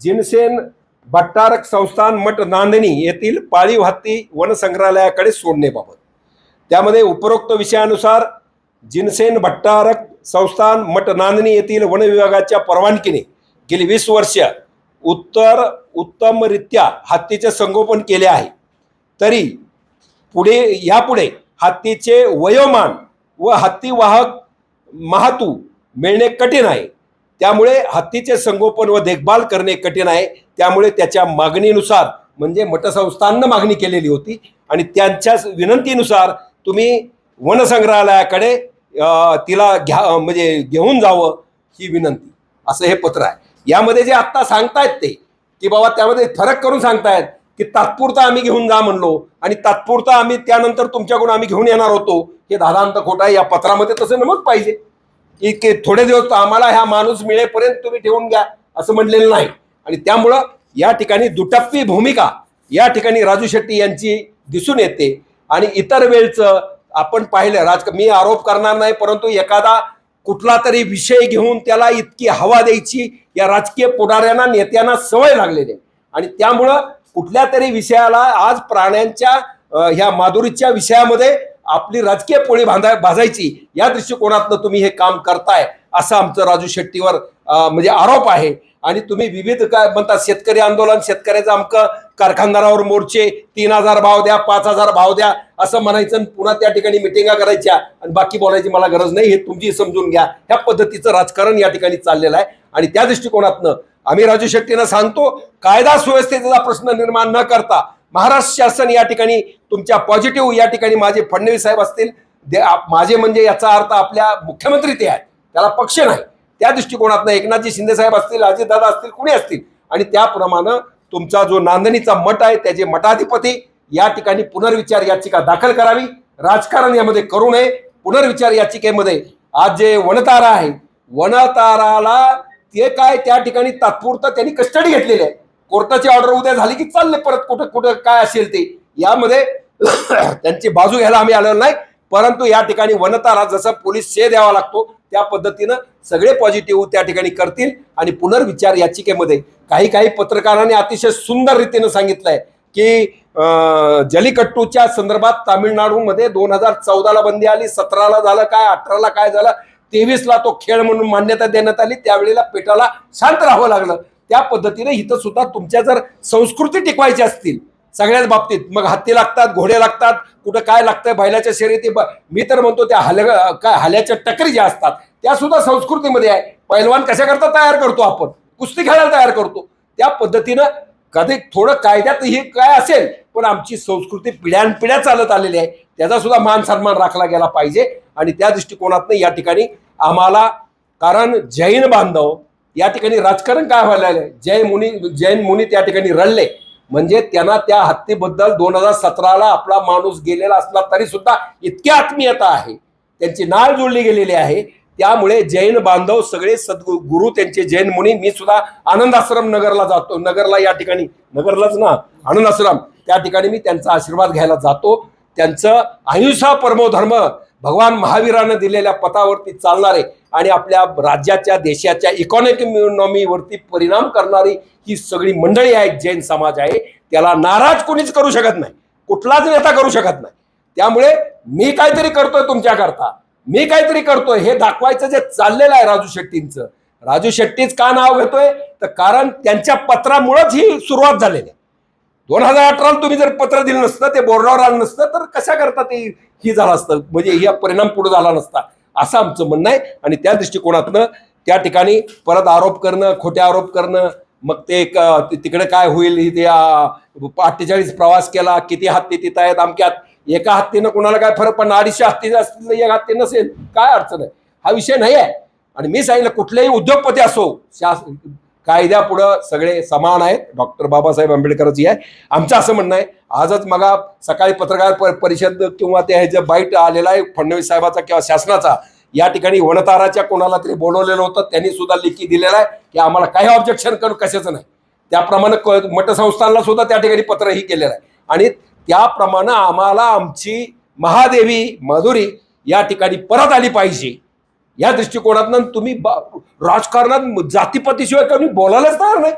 जिनसेन भट्टारक संस्थान मठ नांदणी येथील पाळीव हत्ती वनसंग्रहालयाकडे सोडणेबाबत. त्यामध्ये उपरोक्त विषयानुसार जिनसेन भट्टारक संस्थान मठ नांदणी येथील वन विभागाच्या परवानगीने गेली वीस वर्ष उत्तर उत्तमरित्या हत्तीचे संगोपन केले आहे. तरी पुढे यापुढे हत्तीचे वयोमान व हत्तीवाहक महातू मिळणे कठीण आहे. त्यामुळे हत्तीचे संगोपन व देखभाल करणे कठीण आहे. त्यामुळे त्याच्या मागणीनुसार म्हणजे मठसंस्थांना मागणी केलेली होती. आणि त्यांच्या विनंतीनुसार तुम्ही वनसंग्रहालयाकडे तिला घ्या म्हणजे घेऊन जावं ही विनंती. असं हे पत्र आहे. यामध्ये जे आत्ता सांगतायत ते की बाबा त्यामध्ये फरक करून सांगतायत की तात्पुरता आम्ही घेऊन जा म्हणलो. आणि तात्पुरता आम्ही त्यानंतर तुमच्याकडून आम्ही घेऊन येणार होतो. हे दादांत खोटा आहे. या पत्रामध्ये तसं नमक पाहिजे. की थोडे दिवस आम्हाला ह्या माणूस मिळेपर्यंत तुम्ही ठेवून घ्या असं म्हणलेलं नाही. आणि त्यामुळं या ठिकाणी दुटप्पी भूमिका या ठिकाणी राजू शेट्टी यांची दिसून येते. आणि इतर वेळचं आपण पाहिलं राज मी आरोप करणार नाही परंतु एखादा कुठला तरी विषय घेऊन त्याला इतकी हवा द्यायची या राजकीय पुढाऱ्यांना नेत्यांना सवय लागलेली आणि त्यामुळं कुठल्या तरी विषयाला आज प्राण्यांच्या ह्या माधुरीच्या विषयामध्ये आपली राजकीय पोळी बांधा भाजायची या दृष्टिकोनातनं तुम्ही हे काम करताय असं आमचं राजू शेट्टीवर म्हणजे आरोप आहे. आणि तुम्ही विविध काय म्हणतात शेतकरी आंदोलन शेतकऱ्याचं अमकं कारखानदारावर मोर्चे तीन हजार भाव द्या पाच हजार भाव द्या असं म्हणायचं आणि पुन्हा त्या ठिकाणी मिटिंगा करायच्या आणि बाकी बोलायची मला गरज नाही हे तुमची समजून घ्या. ह्या पद्धतीचं राजकारण या ठिकाणी चाललेलं आहे. आणि त्या दृष्टिकोनातनं आम्ही राजू शेट्टीनं सांगतो कायदा सुव्यवस्थेचा प्रश्न निर्माण न करता महाराष्ट्र शासन या ठिकाणी तुमच्या पॉझिटिव्ह या ठिकाणी माझे फडणवीस साहेब असतील दे- माझे म्हणजे याचा अर्थ आपल्या मुख्यमंत्री ते आहेत. त्याला पक्ष नाही. त्या दृष्टिकोनातनं एकनाथजी शिंदे साहेब असतील अजितदादा असतील कुणी असतील? आणि त्याप्रमाणे तुमचा जो नांदणीचा मठ आहे त्याचे मठाधिपती या ठिकाणी पुनर्विचार याचिका दाखल करावी. राजकारण यामध्ये करू नये. पुनर्विचार याचिकेमध्ये आज जे वनतारा आहे वनताराला ते काय त्या ठिकाणी तात्पुरतं त्यांनी कस्टडी घेतलेली आहे. कोर्टाची ऑर्डर उद्या झाली की चालले परत कुठं कुठं काय असेल ते. यामध्ये त्यांची बाजू घ्यायला आम्ही आलेलो नाही. परंतु या ठिकाणी वनतारा जसं पोलीस शे द्यावा लागतो त्या पद्धतीनं सगळे पॉझिटिव्ह त्या ठिकाणी करतील आणि पुनर्विचार याचिकेमध्ये. काही काही पत्रकारांनी अतिशय सुंदर रीतीनं सांगितलंय की जलीकट्टूच्या संदर्भात तामिळनाडूमध्ये दोन हजार चौदाला बंदी आली सतराला झालं काय अठराला काय झालं तेवीसला तो खेळ म्हणून मान्यता देण्यात आली त्यावेळेला पेटाला शांत राहावं लागलं. त्या पद्धतीने इथं सुद्धा तुमच्या जर संस्कृती टिकवायची असतील सगळ्याच बाबतीत. मग हत्ती लागतात घोडे लागतात कुठं काय लागतं बैलाच्या शर्यती ब- मी तर म्हणतो त्या हल काय हल्याच्या टकरी ज्या असतात त्या सुद्धा संस्कृतीमध्ये आहे. पैलवान कशाकरता तयार करतो आपण? कुस्ती खेळायला तयार करतो. त्या पद्धतीनं कधी थोडं कायद्यात ही काय असेल पण आमची संस्कृती पिढ्यानपिढ्या चालत आलेली आहे. त्याचा सुद्धा मान सन्मान राखला गेला पाहिजे आणि त्या दृष्टिकोनातनं या ठिकाणी आम्हाला कारण जैन बांधव या ठिकाणी राजकारण काय व्हायला लागलंय? जैन मुनी जैन मुनी त्या ठिकाणी रडले. म्हणजे त्यांना त्या हत्तीबद्दल दोन हजार सतराला आपला माणूस गेलेला असला तरी सुद्धा इतकी आत्मीयता आहे. त्यांची नाळ जोडली गेलेली आहे. त्यामुळे जैन बांधव सगळे सद्गु गुरु त्यांचे जैन मुनी मी सुद्धा आनंद आश्रम नगरला जातो. नगरला या ठिकाणी नगरलाच ना आनंद आश्रम त्या ठिकाणी मी त्यांचा आशीर्वाद घ्यायला जातो. त्यांचं अहिंसा परमोधर्म भगवान महावीरानं दिलेल्या पथावरती चालणारे आणि आपल्या राज्याच्या देशाच्या इकॉनॉमीवरती परिणाम करणारी ही सगळी मंडळी आहेत जैन समाज आहे त्याला नाराज कोणीच करू शकत नाही. कुठलाच नेता करू शकत नाही. त्यामुळे मी काहीतरी करतोय तुमच्याकरता. मी काहीतरी करतोय. हे दाखवायचं जे चाललेलं आहे राजू शेट्टींचं. राजू शेट्टीच का नाव घेतोय? तर कारण त्यांच्या पत्रामुळेच ही सुरुवात झालेली आहे. दोन हजार अठराला तुम्ही जर पत्र दिलं नसतं ते बोर्डावर आलं नसतं तर कशा करता ते ही झालं असतं? म्हणजे या परिणाम पुढे झाला नसता. असं आमचं म्हणणं आहे. आणि त्या दृष्टिकोनातनं त्या ठिकाणी परत आरोप करणं खोटे आरोप करणं मग ते एक, ते तिकडे काय होईल? ही ते अठ्ठेचाळीस प्रवास केला किती हत्ती तिथं आहेत अमक्यात एका हत्तीनं कोणाला काय फरक पण अडीचशे हत्ती असतील तर एक हत्ती नसेल. काय अडचण आहे? हा विषय नाही आहे. आणि मी सांगितलं कुठलेही उद्योगपती असो शास कायद्यापुढं सगळे समान आहेत. डॉक्टर बाबासाहेब आंबेडकरची आहे. आमचं असं म्हणणं आहे आजच मगा सकाळी पत्रकार परिषद किंवा ते जे बाईट आलेला आहे फडणवीस साहेबाचा किंवा शासनाचा या ठिकाणी वणताराच्या कोणाला तरी बोलवलेलं होतं त्यांनी सुद्धा लेखी दिलेला आहे की आम्हाला काही ऑब्जेक्शन करू कशाचं नाही. त्याप्रमाणे क- मठसंस्थांना सुद्धा त्या ठिकाणी पत्रही केलेलं आहे. आणि त्याप्रमाणे आम्हाला आमची महादेवी माधुरी या ठिकाणी परत आली पाहिजे. या दृष्टिकोनातनं तुम्ही बा- राजकारणात जातीपतीशिवाय कमी बोलायलाच तयार नाही.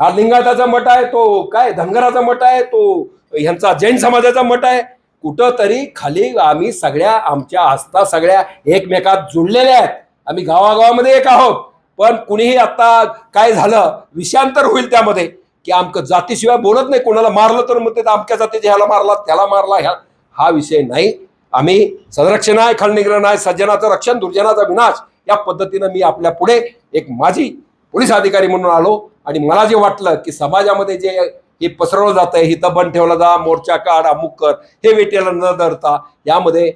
हा लिंगायताचा मठ आहे तो काय धनगराचा मठ आहे तो ह्यांचा जैन समाजाचा मठ आहे कुठंतरी खाली आम्ही सगळ्या आमच्या आस्था सगळ्या एकमेकात जुळलेल्या आहेत. आम्ही गावागावामध्ये एक आहोत. पण कुणीही आता काय झालं विषांतर होईल त्यामध्ये. की आमकं जातीशिवाय बोलत नाही. कोणाला मारलं तर मग ते अमक्या जातीच्या ह्याला मारला त्याला मारला ह्या हा विषय नाही. आम्ही संरक्षण आहे खलनिग्रहण आहे सज्जनाचं रक्षण दुर्जनाचा विनाश या पद्धतीनं मी आपल्या पुढे एक माझी पोलीस अधिकारी म्हणून आलो. आणि मला जे वाटलं की समाजामध्ये जे हे पसरवलं जात आहे हिथं बंद ठेवला जा मोर्चा काढ अमुक कर हे वेटेला न धरता यामध्ये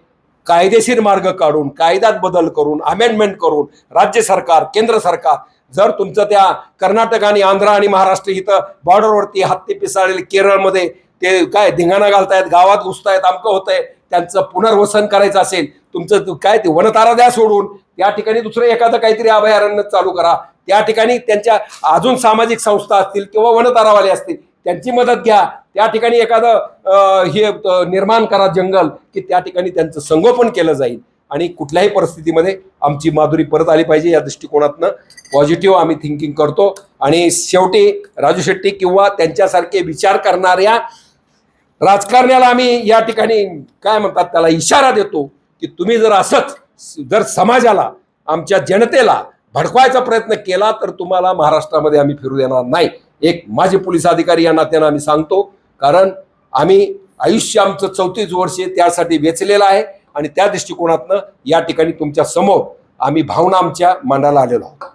कायदेशीर मार्ग काढून कायद्यात बदल करून अमेंडमेंट करून राज्य सरकार केंद्र सरकार जर तुमचं त्या कर्नाटक आणि आंध्र आणि महाराष्ट्र इथं बॉर्डरवरती हत्ती पिसाळलेले केरळमध्ये ते काय धिंगाणा घालतायत गावात घुसतायत अमकं होतंय त्यांचं पुनर्वसन करायचं असेल तुमचं काय ते वनतारा द्या सोडून त्या ठिकाणी दुसरं एखादं काहीतरी अभयारण्य चालू करा त्या ठिकाणी त्यांच्या अजून सामाजिक संस्था असतील किंवा वनतारावाले असतील त्यांची मदत घ्या. त्या ठिकाणी एखादं हे निर्माण करा जंगल की त्या ठिकाणी त्यांचं संगोपन केलं जाईल. आणि कुठल्याही परिस्थितीमध्ये आमची माधुरी परत आली पाहिजे या दृष्टिकोनातनं. पॉझिटिव्ह आम्ही थिंकिंग करतो. आणि शेवटी राजू शेट्टी किंवा त्यांच्यासारखे विचार करणाऱ्या राजकारण्याला आम्ही या ठिकाणी काय म्हणतात त्याला इशारा देतो की तुम्ही जर असंच जर समाजाला आमच्या जनतेला भडकवायचा प्रयत्न केला तर तुम्हाला महाराष्ट्रामध्ये आम्ही फिरू देणार नाही. एक माझे पोलीस अधिकारी या नात्यानं आम्ही सांगतो कारण आम्ही आयुष्य आमचं चौतीस वर्षे त्यासाठी वेचलेलं आहे आणि त्या दृष्टिकोनातनं या ठिकाणी तुमच्यासमोर आम्ही भावना आमच्या मांडायला आलेलो आहोत.